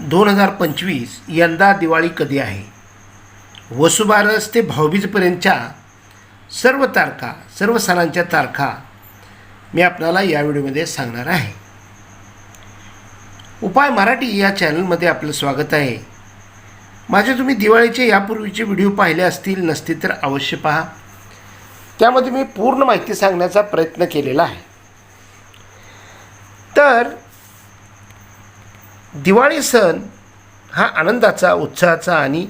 दोन हजार पंचवीस यंदा दिवाळी कधी आहे? वसुबारस ते भाऊबीजपर्यंतच्या सर्व तारखा सर्व सणांच्या तारखा मी आपल्याला या व्हिडिओमध्ये सांगणार आहे. उपाय मराठी या चॅनलमध्ये आपलं स्वागत आहे. माझे तुम्ही दिवाळीचे यापूर्वीचे व्हिडिओ पाहिले असतील नसतील तर अवश्य पहा. त्यामध्ये मी पूर्ण माहिती सांगण्याचा प्रयत्न केलेला आहे. तर दिवाळी सण हा आनंदाचा उत्साहाचा आणि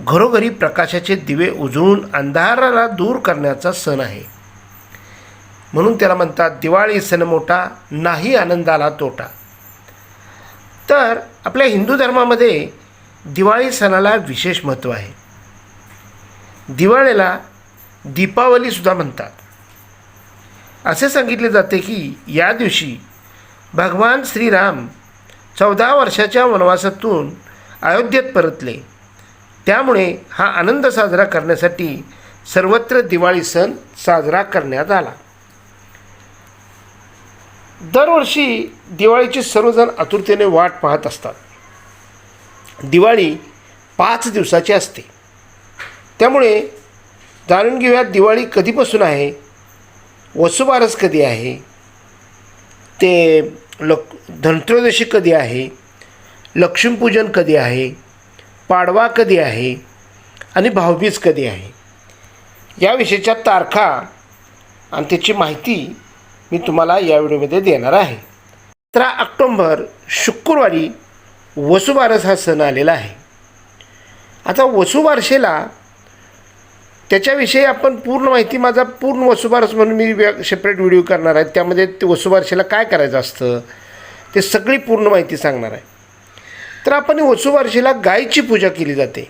घरोघरी प्रकाशाचे दिवे उजळून अंधाराला दूर करण्याचा सण आहे. म्हणून त्याला म्हणतात दिवाळी सण मोठा नाही आनंदाला तोटा. तर आपल्या हिंदू धर्मामध्ये दिवाळी सणाला विशेष महत्त्व आहे. दिवाळीला दीपावलीसुद्धा म्हणतात. असे सांगितले जाते की या दिवशी भगवान श्रीराम चौदा वर्षाच्या वनवासातून अयोध्येत परतले. त्यामुळे हा आनंद साजरा करण्यासाठी सर्वत्र दिवाळी सण साजरा करण्यात आला. दरवर्षी दिवाळीची सर्वजण आतुरतेने वाट पाहत असतात. दिवाळी पाच दिवसाची असते. त्यामुळे जाणून घेऊयात दिवाळी कधीपासून आहे वसुबारस कधी आहे ते लक धनत्रयोदशी कधी आहे? लक्ष्मीपूजन कधी आहे? पाडवा कधी आहे? आणि भाऊबीज कधी आहे? याविषयीच्या तारखा आणि त्याची माहिती मी तुम्हाला या व्हिडिओमध्ये देणार आहे. सतरा ऑक्टोंबर शुक्रवारी वसुबारस हा सण आलेला आहे. आता वसुबारशेला त्याच्याविषयी आपण पूर्ण माहिती माझा पूर्ण वसुबारस म्हणून मी सेपरेट व्हिडिओ करणार आहे. त्यामध्ये ते वसुबारशेला काय करायचं असतं ते सगळी पूर्ण माहिती सांगणार आहे. तर आपण वसुबारशेला गायीची पूजा केली जाते.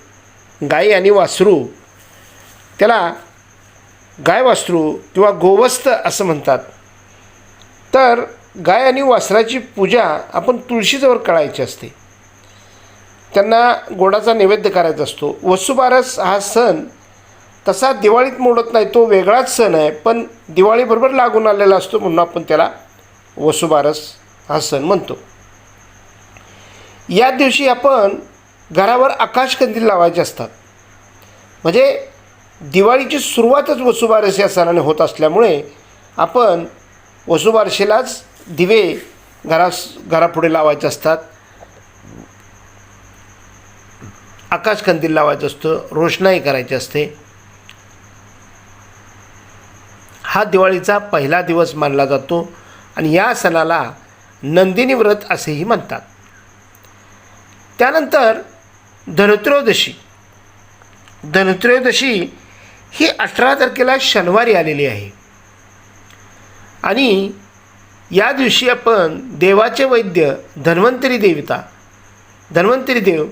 गाई आणि वासरू त्याला गाय वासरू किंवा गोवस्त असं म्हणतात. तर गाय आणि वासराची पूजा आपण तुळशीजवळ करायची असते. त्यांना गोडाचा नैवेद्य करायचा असतो. वसुबारस हा सण तसा दिवाळीत मोडत नाही तो वेगळाच सण आहे. पण दिवाळीबरोबर लागून आलेला असतो म्हणून आपण त्याला वसुबारस हा सण म्हणतो. या दिवशी आपण घरावर आकाशकंदील लावायचे असतात. म्हणजे दिवाळीची सुरुवातच वसुबारस या सणाने होत असल्यामुळे आपण वसुबारशेलाच दिवे घरास घरापुढे लावायचे असतात. आकाशकंदील लावायचं असतं रोषणाई करायची असते. हा दिवाळीचा पहिला दिवस मानला जातो आणि या सणाला नंदिनी व्रत असेही म्हणतात. त्यानंतर धनत्रयोदशी. धनत्रयोदशी ही अठरा तारखेला शनिवारी आलेली आहे. आणि या दिवशी आपण देवाचे वैद्य धन्वंतरी देवता धन्वंतरी देव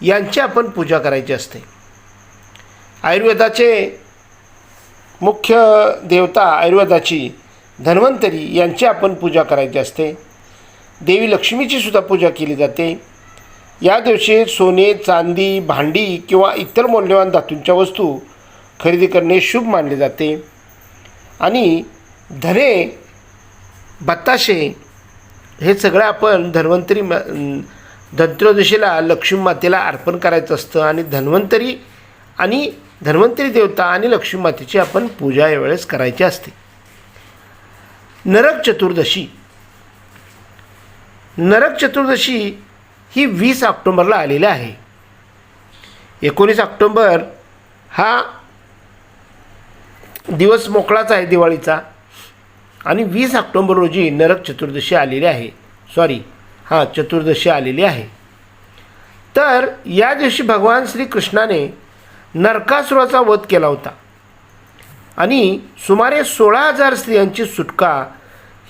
यांची आपण पूजा करायची असते. आयुर्वेदाचे मुख्य देवता आयुर्वेदाची धन्वंतरी यांची आपण पूजा करायची असते. देवी लक्ष्मीची सुद्धा पूजा केली जाते. या दिवशी सोने चांदी भांडी किंवा इतर मौल्यवान धातूंच्या वस्तू खरेदी करणे शुभ मानले जाते. आणि धने बत्ताशे हे सगळं आपण धन्वंतरी म धनत्रयोदशीला लक्ष्मी मातेला अर्पण करायचं असतं आणि धन्वंतरी आणि धन्वंतरी देवता आणि लक्ष्मी मातेची आपण पूजा यावेळेस करायची असते. नरक चतुर्दशी. नरक चतुर्दशी ही वीस ऑक्टोंबरला आलेली आहे. एकोणीस ऑक्टोंबर हा दिवस मोकळाच आहे दिवाळीचा. आणि वीस ऑक्टोंबर रोजी नरक चतुर्दशी आलेली आहे. सॉरी हां चतुर्दशी आलेली आहे. तर या दिवशी भगवान श्रीकृष्णाने नरकासुराचा वध केला होता. आणि सुमारे सोळा हजार स्त्रियांची सुटका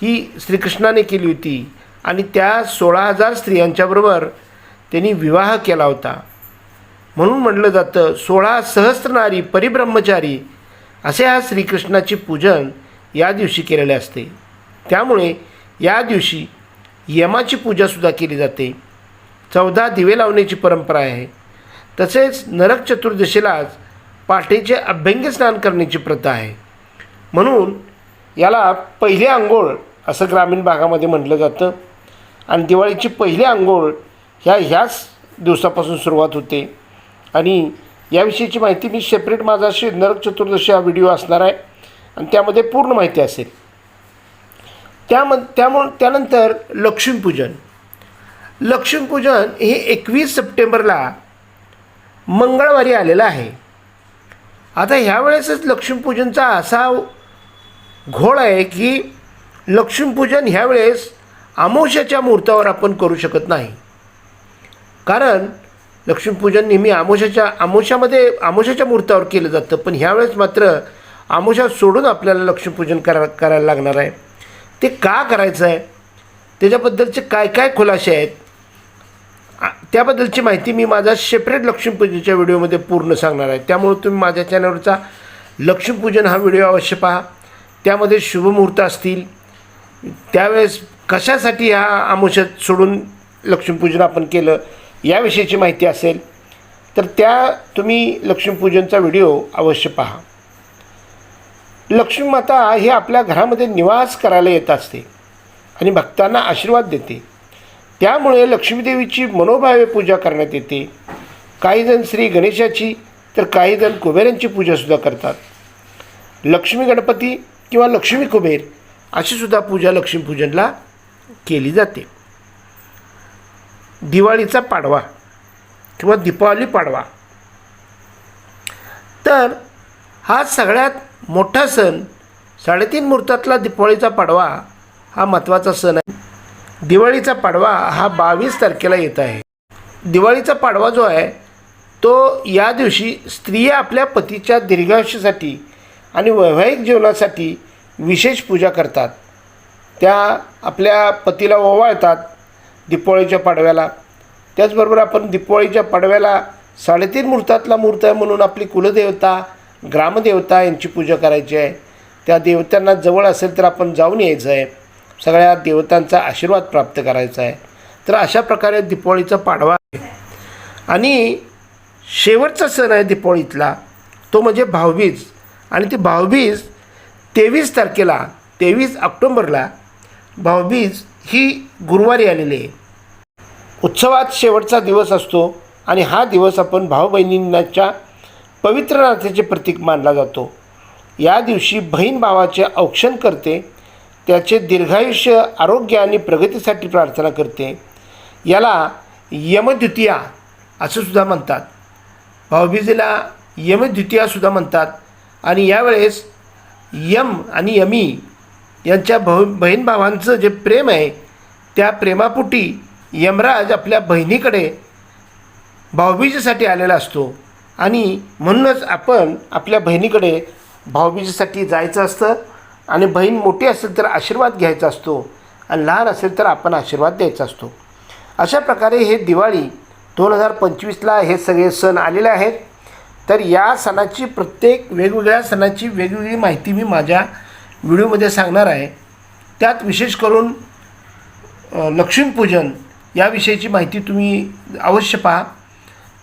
ही श्रीकृष्णाने केली होती. आणि त्या सोळा हजार स्त्रियांच्याबरोबर त्यांनी विवाह केला होता. म्हणून म्हटलं जातं सोळा सहस्त्रनारी परिब्रह्मचारी असे हा श्रीकृष्णाचे पूजन या दिवशी केलेले असते. त्यामुळे या दिवशी यमाची पूजासुद्धा केली जाते. चौदा दिवे लावण्याची परंपरा आहे. तसेच नरक चतुर्दशीलाच पाठीचे अभ्यंग स्नान करण्याची प्रथा आहे. म्हणून याला पहिली आंघोळ असं ग्रामीण भागामध्ये म्हटलं जातं. आणि दिवाळीची पहिली आंघोळ ह्या ह्याच दिवसापासून सुरुवात होते. आणि याविषयीची माहिती मी सेपरेट माझा अशी नरक चतुर्दशी हा व्हिडिओ असणार आहे. आणि त्यामध्ये पूर्ण माहिती असेल. त्याम त्यामुळं त्यानंतर लक्ष्मीपूजन. लक्ष्मीपूजन हे एकवीस सप्टेंबरला मंगळवारी आलेला आहे. आता ह्यावेळेसच लक्ष्मीपूजनचा असा घोळ आहे की लक्ष्मीपूजन ह्यावेळेस आमोशाच्या मुहूर्तावर आपण करू शकत नाही. कारण लक्ष्मीपूजन नेहमी आमोशाच्या आमोशामध्ये आमोशाच्या मुहूर्तावर केलं जातं. पण ह्यावेळेस मात्र आमोशा सोडून आपल्याला लक्ष्मीपूजन करा करायला लागणार आहे. ते का करायचं आहे त्याच्याबद्दलचे काय काय खुलासे आहेत? त्याबद्दलची माहिती मी माझा सेपरेट लक्ष्मीपूजेच्या व्हिडिओमध्ये पूर्ण सांगणार आहे. त्यामुळे तुम्ही माझ्या चॅनलवरचा लक्ष्मीपूजन हा व्हिडिओ अवश्य पहा. त्यामध्ये शुभमुहूर्त असतील. त्यावेळेस कशासाठी हा आमुष्यात सोडून लक्ष्मीपूजन आपण केलं याविषयीची माहिती असेल तर त्या तुम्ही लक्ष्मीपूजनचा व्हिडिओ अवश्य पहा. लक्ष्मी माता हे आपल्या घरामध्ये निवास करायला येत असते आणि भक्तांना आशीर्वाद देते. त्यामुळे लक्ष्मीदेवीची मनोभावे पूजा करण्यात येते. काहीजण श्री गणेशाची तर काहीजण कुबेरांची पूजासुद्धा करतात. लक्ष्मी गणपती किंवा लक्ष्मी कुबेर अशीसुद्धा पूजा लक्ष्मीपूजनला केली जाते. दिवाळीचा पाडवा किंवा दीपावली पाडवा. तर हा सगळ्यात मोठा सण साडेतीन मुहूर्तातला दीपावळीचा पाडवा हा महत्त्वाचा सण आहे. दिवाळीचा पाडवा हा बावीस तारखेला येत आहे. दिवाळीचा पाडवा जो आहे तो या दिवशी स्त्रिया आपल्या पतीच्या दीर्घायुष्यासाठी आणि वैवाहिक जीवनासाठी विशेष पूजा करतात. त्या आपल्या पतीला ओवाळतात दीपावळीच्या पाडव्याला. त्याचबरोबर आपण दीपावळीच्या पाडव्याला साडेतीन मुहूर्तातला मुहूर्त आहे म्हणून आपली कुलदेवता ग्रामदेवता यांची पूजा करायची आहे. त्या देवतांना जवळ असेल तर आपण जाऊन यायचं आहे. सगळ्या देवतांचा आशीर्वाद प्राप्त करायचा आहे. तर अशा प्रकारे दिपावळीचा पाडवा आहे. आणि शेवटचा सण आहे दीपावळीतला तो म्हणजे भाऊबीज. आणि ती भाऊबीज तेवीस तारखेला तेवीस ऑक्टोंबरला भाऊबीज ही गुरुवारी आलेली आहे. उत्सवात शेवटचा दिवस असतो आणि हा दिवस आपण भाऊ बहिणींच्या पवित्र नात्याचे प्रतीक मानला जातो. या दिवशी बहीण भावाचे औक्षण करते त्याचे दीर्घायुष्य आरोग्य आणि प्रगतीसाठी प्रार्थना करते. याला यमद्वितीया असं सुद्धा म्हणतात. भाऊबीजेला यमद्वितीयासुद्धा म्हणतात. आणि यावेळेस यम आणि यमी यांच्या भाऊ बहीण भावांचं जे प्रेम आहे त्या प्रेमापुटी यमराज आपल्या बहिणीकडे भाऊबीजेसाठी आलेला असतो. आणि म्हणूनच आपण आपल्या बहिणीकडे भाऊबीजेसाठी जायचं असतं. आणि बहीण मोठी असेल तर आशीर्वाद घ्यायचा असतो आणि लहान असेल तर आपण आशीर्वाद द्यायचा असतो. अशा प्रकारे हे दिवाळी दोन हजार पंचवीसला हे सगळे सण आलेले आहेत. तर या सणाची प्रत्येक वेगवेगळ्या सणाची वेगवेगळी माहिती मी माझ्या व्हिडिओमध्ये सांगणार आहे. त्यात विशेष करून लक्ष्मीपूजन याविषयीची माहिती तुम्ही अवश्य पहा.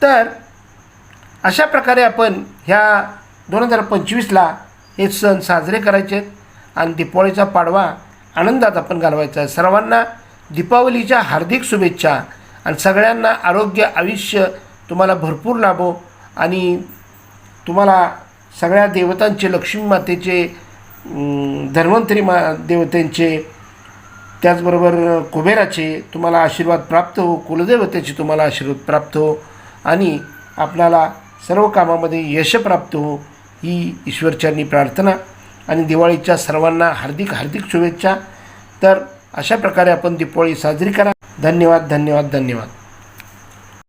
तर अशा प्रकारे आपण ह्या दोन हजार पंचवीसला हे सण साजरे करायचे आहेत. आणि दीपावलीचा पाडवा आनंदात आपण घालवायचा आहे. सर्वांना दीपावलीच्या हार्दिक शुभेच्छा आणि सगळ्यांना आरोग्य आयुष्य तुम्हाला भरपूर लाभो आणि तुम्हाला सगळ्या देवतांचे लक्ष्मी मातेचे धन्वंतरी मा देवतांचे त्याचबरोबर कुबेराचे तुम्हाला आशीर्वाद प्राप्त हो कुलदेवतेचे तुम्हाला आशीर्वाद प्राप्त हो आणि आपल्याला सर्व कामामध्ये यश प्राप्त हो ही ईश्वरचरणी प्रार्थना आणि दिवाळीच्या सर्वांना हार्दिक हार्दिक शुभेच्छा. तर अशा प्रकारे आपण दीपावळी साजरी करा. धन्यवाद धन्यवाद धन्यवाद.